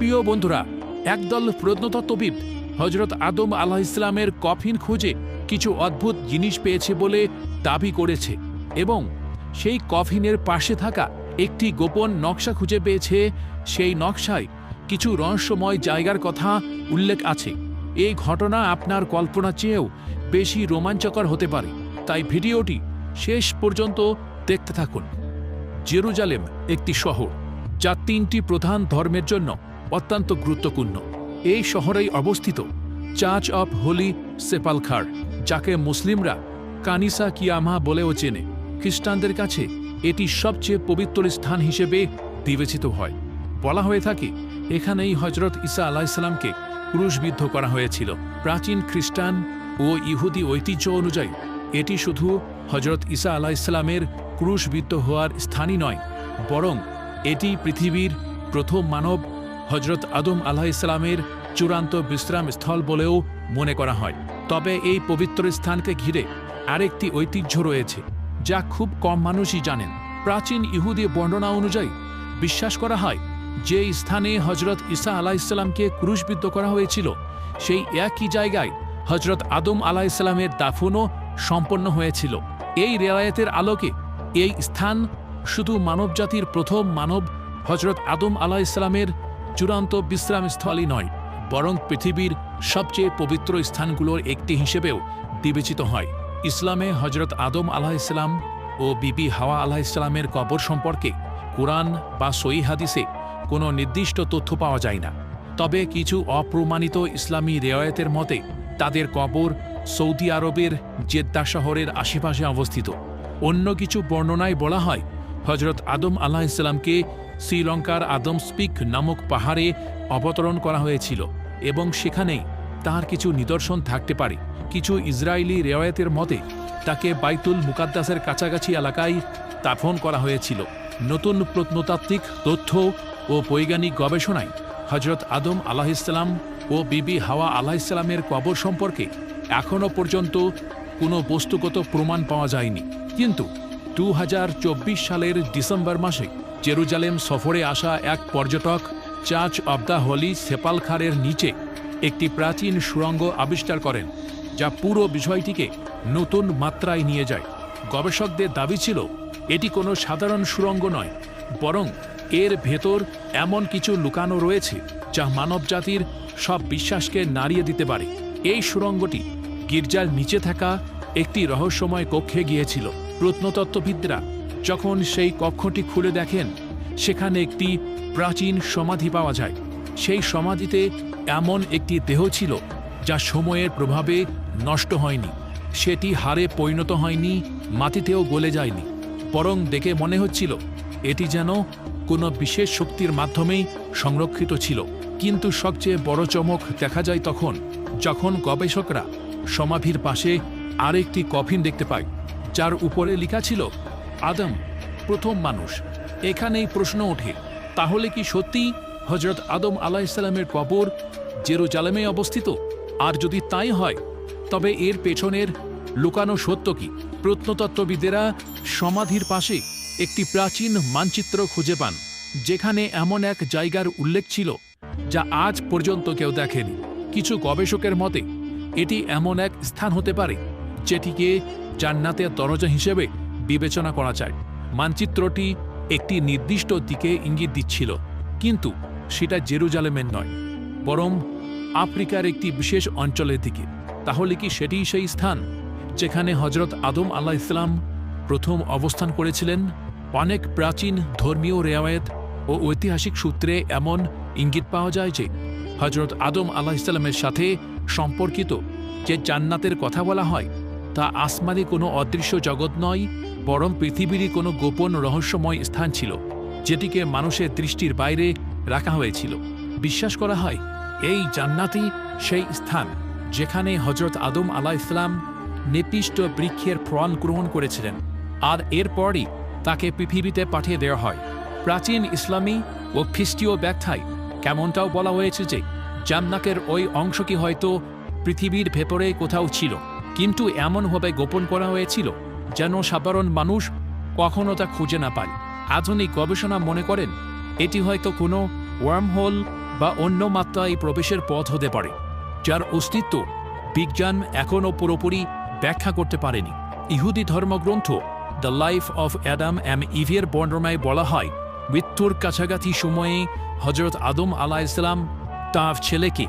প্রিয় বন্ধুরা, একদল প্রত্নতত্ত্ববিদ হজরত আদম আলাহ ইসলামের কফিন খুঁজে কিছু অদ্ভুত জিনিস পেয়েছে বলে দাবি করেছে এবং সেই কফিনের পাশে থাকা একটি গোপন নকশা খুঁজে পেয়েছে। সেই নকশায় কিছু রহস্যময় জায়গার কথা উল্লেখ আছে। এই ঘটনা আপনার কল্পনা চেয়েও বেশি রোমাঞ্চকর হতে পারে। তাই ভিডিওটি শেষ পর্যন্ত দেখতে থাকুন। জেরুজালেম একটি শহর, যা তিনটি প্রধান ধর্মের জন্য অত্যন্ত গুরুত্বপূর্ণ। এই শহরেই অবস্থিত চার্চ অফ হোলি সেপালখার, যাকে মুসলিমরা কানিসা কিয়ামা বলেও চেনে। খ্রিস্টানদের কাছে এটি সবচেয়ে পবিত্র স্থান হিসেবে বিবেচিত হয়। বলা হয়ে থাকে, এখানেই হজরত ঈসা আলাহিসাল্লামকে ক্রুশবিদ্ধ করা হয়েছিল। প্রাচীন খ্রিস্টান ও ইহুদি ঐতিহ্য অনুযায়ী, এটি শুধু হজরত ঈসা আলাহিসাল্লামের ক্রুশবিদ্ধ হওয়ার স্থানই নয়, বরং এটি পৃথিবীর প্রথম মানব হজরত আদম আলাহ ইসলামের চূড়ান্ত বিশ্রাম স্থল বলেও মনে করা হয়। তবে এই পবিত্র স্থানকে ঘিরে আরেকটি ঐতিহ্য রয়েছে, যা খুব কম মানুষই জানেন। প্রাচীন ইহুদি বর্ণনা অনুযায়ী বিশ্বাস করা হয় যে স্থানে হজরত ঈসা আলাহ ইসলামকে ক্রুশবিদ্ধ করা হয়েছিল, সেই একই জায়গায় হজরত আদম আলাহ ইসলামের দাফনও সম্পন্ন হয়েছিল। এই রেওয়ায়তের আলোকে এই স্থান শুধু মানবজাতির প্রথম মানব হজরত আদম আলাহ ইসলামের চূড়ান্ত বিশ্রামস্থলই নয়, বরং পৃথিবীর সবচেয়ে পবিত্র স্থানগুলোর একটি হিসেবেও বিবেচিত হয়। ইসলামে হজরত আদম আলাহ ইসলাম ও বিবি হাওয়া আলাহ ইসলামের কবর সম্পর্কে কোরআন বা সই হাদিসে কোনো নির্দিষ্ট তথ্য পাওয়া যায় না। তবে কিছু অপ্রমাণিত ইসলামী রেওয়ায়তের মতে, তাদের কবর সৌদি আরবের জেদ্দা শহরের আশেপাশে অবস্থিত। অন্য কিছু বর্ণনায় বলা হয় হজরত আদম আলাহ ইসলামকে শ্রীলঙ্কার আদম স্পিক নামক পাহাড়ে অবতরণ করা হয়েছিল এবং সেখানেই তার কিছু নিদর্শন থাকতে পারে। কিছু ইসরায়েলি রেওয়ায়তের মতে, তাকে বাইতুল মুকাদ্দাসের কাছাকাছি এলাকায় দাফন করা হয়েছিল। নতুন প্রত্নতাত্ত্বিক তথ্য ও বৈজ্ঞানিক গবেষণায় হজরত আদম আলাহ ইসলাম ও বিবি হাওয়া আলাহ ইসলামের কবর সম্পর্কে এখনও পর্যন্ত কোনো বস্তুগত প্রমাণ পাওয়া যায়নি। কিন্তু দু হাজার চব্বিশ সালের ডিসেম্বর মাসে জেরুজালেম সফরে আসা এক পর্যটক চার্চ অব দ্য হলি সেপালখারের নিচে একটি প্রাচীন সুড়ঙ্গ আবিষ্কার করেন, যা পুরো বিষয়টিকে নতুন মাত্রায় নিয়ে যায়। গবেষকদের দাবি ছিল, এটি কোনো সাধারণ সুড়ঙ্গ নয়, বরং এর ভেতর এমন কিছু লুকানো রয়েছে, যা মানবজাতির সব বিশ্বাসকে নাড়িয়ে দিতে পারে। এই সুড়ঙ্গটি গির্জার নিচে থাকা একটি রহস্যময় কক্ষে গিয়েছিল। প্রত্নতত্ত্ববিদরা যখন সেই কক্ষটি খুলে দেখেন, সেখানে একটি প্রাচীন সমাধি পাওয়া যায়। সেই সমাধিতে এমন একটি দেহ ছিল, যা সময়ের প্রভাবে নষ্ট হয়নি। সেটি হারে পরিণত হয়নি, মাটিতেও গলে যায়নি। বরং দেখে মনে হচ্ছিল, এটি যেন কোনো বিশেষ শক্তির মাধ্যমেই সংরক্ষিত ছিল। কিন্তু সবচেয়ে বড় চমক দেখা যায় তখন, যখন গবেষকরা সমাধির পাশে আরেকটি কফিন দেখতে পায়, যার উপরে লেখা ছিল আদম প্রথম মানুষ। এখানেই প্রশ্ন ওঠে, তাহলে কি সত্যি হজরত আদম আলাহ ইসলামের কবর জেরুজালেমে অবস্থিত? আর যদি তাই হয়, তবে এর পেছনের লুকানো সত্য কি? প্রত্নতত্ত্ববিদেরা সমাধির পাশে একটি প্রাচীন মানচিত্র খুঁজে পান, যেখানে এমন এক জায়গার উল্লেখ ছিল, যা আজ পর্যন্ত কেউ দেখেনি। কিছু গবেষকের মতে, এটি এমন এক স্থান হতে পারে, যেটিকে জান্নাতের দরজা হিসেবে বিবেচনা করা যায়। মানচিত্রটি একটি নির্দিষ্ট দিকে ইঙ্গিত দিচ্ছিল, কিন্তু সেটা জেরুজালেমের নয়, বরং আফ্রিকার একটি বিশেষ অঞ্চলের দিকে। তাহলে কি সেটিই সেই স্থান যেখানে হজরত আদম আল্লাহ ইসলাম প্রথম অবস্থান করেছিলেন? অনেক প্রাচীন ধর্মীয় রেওয়ায়ত ও ঐতিহাসিক সূত্রে এমন ইঙ্গিত পাওয়া যায় যে হজরত আদম আল্লাহ ইসলামের সাথে সম্পর্কিত যে জান্নাতের কথা বলা হয়, তা আসমানি কোনো অদৃশ্য জগৎ নয় বরং পৃথিবীরই কোনো গোপন রহস্যময় স্থান ছিল, যেটিকে মানুষের দৃষ্টির বাইরে রাখা হয়েছিল। বিশ্বাস করা হয়, এই জান্নাতি সেই স্থান যেখানে হজরত আদম আলা ইসলাম নির্দিষ্ট বৃক্ষের ফল গ্রহণ করেছিলেন, আর এরপরই তাকে পৃথিবীতে পাঠিয়ে দেওয়া হয়। প্রাচীন ইসলামী ও খ্রিস্টীয় ব্যাখ্যায় কেমনটাও বলা হয়েছে যে জান্নাকের ওই অংশটি হয়তো পৃথিবীর ভেতরে কোথাও ছিল, কিন্তু এমনভাবে গোপন করা হয়েছিল যেন সাধারণ মানুষ কখনো তা খুঁজে না পায়। আধুনিক গবেষণা মনে করেন, এটি হয়তো কোনো ওয়ার্মহোল বা অন্য মাত্রায় প্রবেশের পথ হতে পারে, যার অস্তিত্ব বিজ্ঞান এখনও পুরোপুরি ব্যাখ্যা করতে পারেনি। ইহুদি ধর্মগ্রন্থ the life of Adam and ইভিয়ার বর্ণনায় বলা হয়, মৃত্যুর কাছাকাছি সময়ে হজরত আদম আলা ইসলাম তাঁর ছেলেকে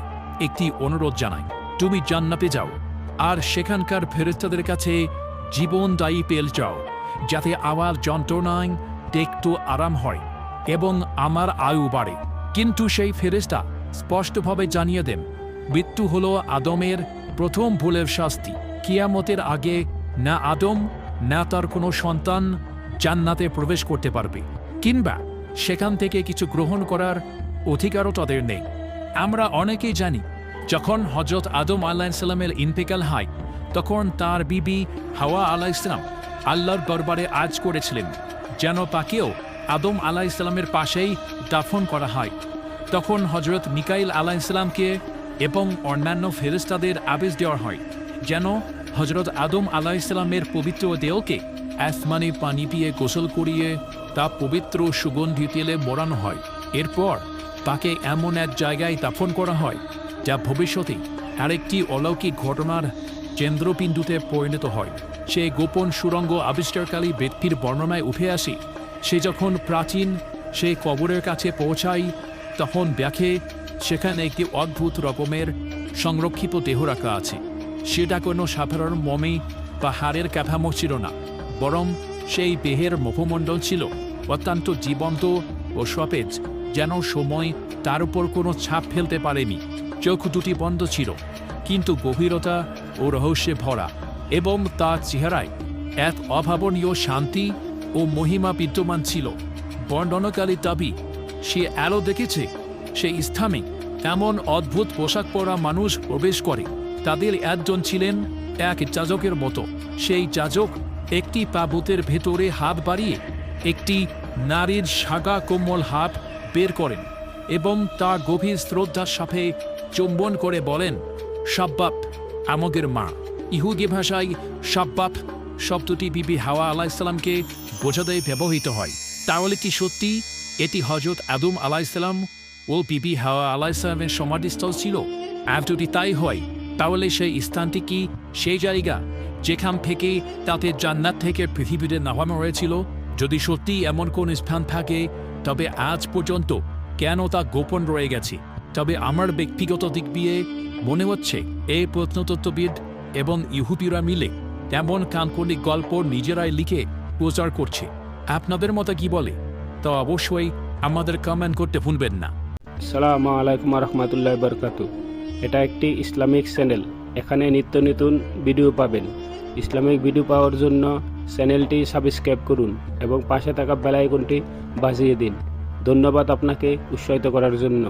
একটি অনুরোধ জানায়, তুমি জান্নাতে যাও, আর সেখানকার ফেরেস্তাদের কাছে জীবনদায়ী পেল চাও, যাতে আমার যন্ত্রণায় একটু আরাম হয় এবং আমার আয়ু বাড়ে। কিন্তু সেই ফেরেস্তা স্পষ্টভাবে জানিয়ে দেন, মৃত্যু হল আদমের প্রথম ভুলের শাস্তি। কিয়ামতের আগে না আদম, না তার কোনো সন্তান জান্নাতে প্রবেশ করতে পারবে, কিংবা সেখান থেকে কিছু গ্রহণ করার অধিকারও তাদের নেই। আমরা অনেকেই জানি, যখন হজরত আদম আল্লাহ ইসলামের ইন্তেকাল হয় তখন তার বিবি হাওয়া আলাহ ইসলাম আল্লাহর দরবারে আজ করেছিলেন, যেন তাকেও আদম আলাহ ইসলামের পাশেই দাফন করা হয়। তখন হজরত মিকাইল আলাহ ইসলামকে এবং অন্যান্য ফেরেস্তাদের আবেশ দেওয়া হয়, যেন হজরত আদম আলাহ ইসলামের পবিত্র দেহকে আসমানি পানি দিয়ে গোসল করিয়ে তা পবিত্র সুগন্ধি তেলে মোড়ানো হয়। এরপর তাকে এমন এক জায়গায় দাফন করা হয়, যা ভবিষ্যতে আরেকটি অলৌকিক ঘটনার কেন্দ্রবিন্দুতে পরিণত হয়। সে গোপন সুরঙ্গ আবিষ্কারকারী ব্যক্তির বর্ণনায় উঠে আসে, সে যখন প্রাচীন, সে কবরের কাছে পৌঁছায়, তখন দেখে সেখানে একটি অদ্ভুত রকমের সংরক্ষিত দেহ রাখা আছে। সেটা কোনো সাধারণ মমি বা হাড়ের কাঠামো ছিল না, বরং সেই দেহের মুখমণ্ডল ছিল, অত্যন্ত জীবন্ত ও সতেজ, যেন সময় তার উপর কোনো ছাপ ফেলতে পারেনি। চোখ দুটি বন্ধ ছিল কিন্তু গভীরতা ও রহস্যে ভরা এবং তার চেহারায় এক অভাবনীয় শান্তি ও মহিমা বিদ্যমান ছিল। বর্ণনাকারী দাবি, সে আলো দেখেছে, সে স্থানে এমন অদ্ভুত পোশাক পরা মানুষ প্রবেশ করে। তাদের একজন ছিলেন এক যাজকের মতো। সেই যাজক একটি পাবুতের ভেতরে হাত বাড়িয়ে একটি নারীর সাগা কোমল হাত বের করেন এবং তা গভীর শ্রদ্ধার সাথে চুম্বন করে বলেন সাব্বাপ আমগের মা। ইহুদি ভাষায় সাব্বাপ শব্দটি বিবি হাওয়া আলাইসাল্লামকে বোঝাতে ব্যবহৃত হয়। তাহলে কি সত্যি? এটি হজরত আদম আলাইসাল্লাম ও বিবি হাওয়া আলাইসাল্লামের সমাধিস্থল ছিল? আর যদি তাই হয়, তাহলে সেই স্থানটি কি সেই জায়গা যেখান থেকে তাতে জান্নাত থেকে পৃথিবীতে নামানো হয়েছিল? যদি সত্যি এমন কোন স্থান থাকে, তবে আজ পর্যন্ত কেন তা গোপন রয়ে গেছে? তবে আমার ব্যক্তিগত দিক দিয়ে মনে হচ্ছে এই প্রত্নতত্ত্ববিদ এবং ইহুদিরা মিলে তেমন কাল্পনিক গল্প নিজেরাই লিখে প্রচার করছে। আপনাদের মতো কি বলে? তা অবশ্যই আমাদের কমেন্ট করতে ভুলবেন না। সালামু আলাইকুম রহমতুল্লাহ বরকাত এটা একটি ইসলামিক চ্যানেল। এখানে নিত্য নতুন ভিডিও পাবেন। ইসলামিক ভিডিও পাওয়ার জন্য চ্যানেলটি সাবস্ক্রাইব করুন এবং পাশে থাকা বেল আইকনটি বাজিয়ে দিন। ধন্যবাদ আপনাকে উৎসাহিত করার জন্য।